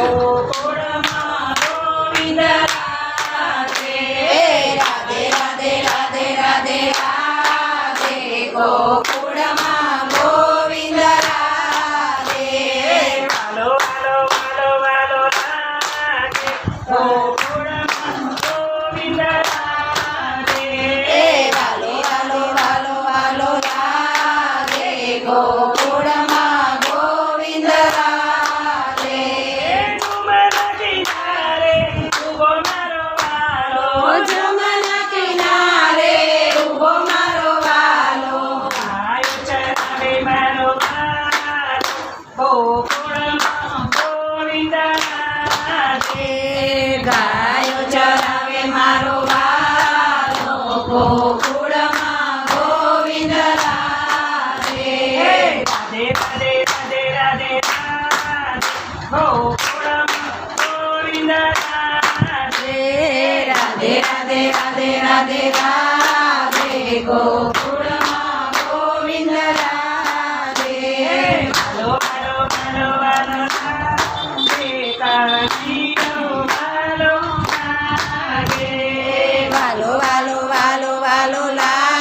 ગોકુળમાં ગોકુળમાં ગોવિંદા ગાયો ચરાવે મારો વાલો ગોકુળમાં ગોવિંદ રાધે રાધે રાધે રાધે રાધે રાધે ગોકુળમાં ગોવિંદ રાધે રાધે રાધે રાધે રાધે રાધે ગોકુળ Bye.